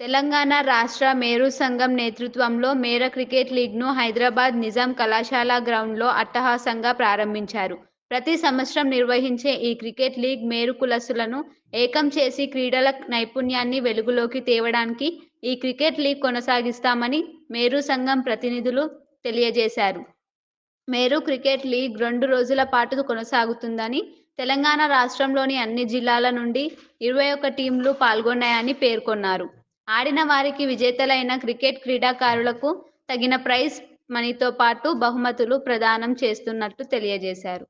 తెలంగాణ రాష్ట్ర మేరు సంఘం నేతృత్వంలో మేర క్రికెట్ లీగ్ను హైదరాబాద్ నిజాం కళాశాల గ్రౌండ్లో అట్టహాసంగా ప్రారంభించారు. ప్రతి సంవత్సరం నిర్వహించే ఈ క్రికెట్ లీగ్ మేరు కులసులను ఏకం చేసి క్రీడల నైపుణ్యాన్ని వెలుగులోకి తేవడానికి ఈ క్రికెట్ లీగ్ కొనసాగిస్తామని మేరు సంఘం ప్రతినిధులు తెలియజేశారు. మేరు క్రికెట్ లీగ్ రెండు రోజుల పాటు కొనసాగుతుందని తెలంగాణ రాష్ట్రంలోని అన్ని జిల్లాల నుండి ఇరవై ఒక్క టీంలు పాల్గొన్నాయని పేర్కొన్నారు. ఆడిన వారికి విజేతలైన క్రికెట్ క్రీడాకారులకు తగిన ప్రైజ్ మనీతో పాటు బహుమతులు ప్రదానం చేస్తున్నట్టు తెలియజేశారు.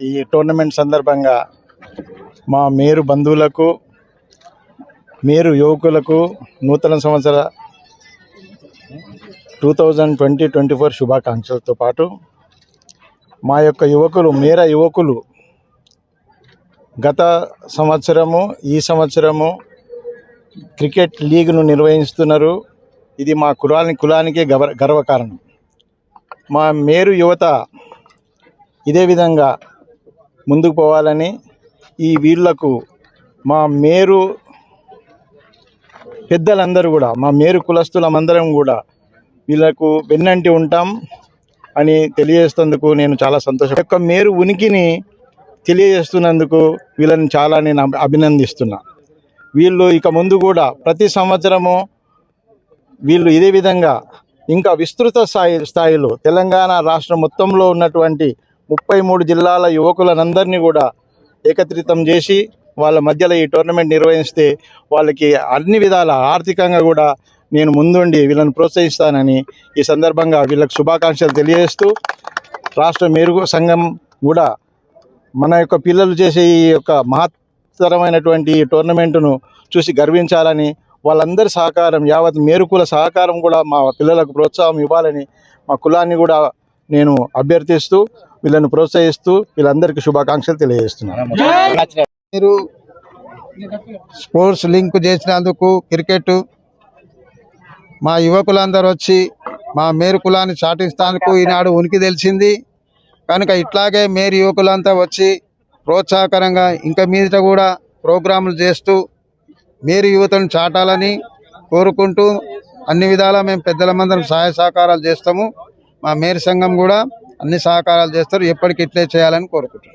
ఈ టోర్నమెంట్ సందర్భంగా మా మేరు బంధువులకు మేరు యువకులకు నూతన సంవత్సర two thousand twenty twenty four శుభాకాంక్షలతో పాటు మా యొక్క యువకులు మేర యువకులు గత సంవత్సరము ఈ సంవత్సరము క్రికెట్ లీగ్ను నిర్వహిస్తున్నారు. ఇది మా కులానికి కులానికే గర్వ గర్వకారణం. మా మేరు యువత ఇదే విధంగా ముందుకు పోవాలని ఈ వీళ్ళకు మా మేరు పెద్దలందరూ కూడా మా మేరు కులస్తులమందరం కూడా వీళ్ళకు వెన్నంటి ఉంటాం అని తెలియజేస్తున్నందుకు నేను చాలా సంతోషం. యొక్క మేరు ఉనికిని తెలియజేస్తున్నందుకు వీళ్ళని చాలా నేను అభినందిస్తున్నా. వీళ్ళు ఇక ముందు కూడా ప్రతి సంవత్సరము వీళ్ళు ఇదే విధంగా ఇంకా విస్తృత స్థాయి స్థాయిలో తెలంగాణ రాష్ట్రం మొత్తంలో ఉన్నటువంటి ముప్పై మూడు జిల్లాల యువకులనందరినీ కూడా ఏకత్రితం చేసి వాళ్ళ మధ్యలో ఈ టోర్నమెంట్ నిర్వహిస్తే వాళ్ళకి అన్ని విధాల ఆర్థికంగా కూడా నేను ముందుండి వీళ్ళని ప్రోత్సహిస్తానని ఈ సందర్భంగా వీళ్ళకి శుభాకాంక్షలు తెలియజేస్తూ రాష్ట్ర మేరుగు సంఘం కూడా మన యొక్క పిల్లలు చేసే ఈ యొక్క మహత్తరమైనటువంటి ఈ టోర్నమెంటును చూసి గర్వించాలని వాళ్ళందరి సహకారం యావత్ మేరుకుల సహకారం కూడా మా పిల్లలకు ప్రోత్సాహం ఇవ్వాలని మా కులాన్ని కూడా నేను అభ్యర్థిస్తూ వీళ్ళని ప్రోత్సహిస్తూ వీళ్ళందరికీ శుభాకాంక్షలు తెలియజేస్తున్నాను. మీరు స్పోర్ట్స్ లింక్ చేసినందుకు క్రికెట్ మా యువకులందరూ వచ్చి మా మేరు కులాన్ని చాటిస్తానికి ఈనాడు ఉనికి తెలిసింది. కనుక ఇట్లాగే మేరు యువకులంతా వచ్చి ప్రోత్సాహకరంగా ఇంకా మీదట కూడా ప్రోగ్రాములు చేస్తూ మేరు యువతను చాటాలని కోరుకుంటూ అన్ని విధాలా మేము పెద్దల మందరం సహాయ సహకారాలు చేస్తాము. మా మేరు సంఘం కూడా అన్ని సహకారాలు చేస్తారు. ఎప్పటికి ఇట్లే చేయాలని కోరుకుంటున్నాం.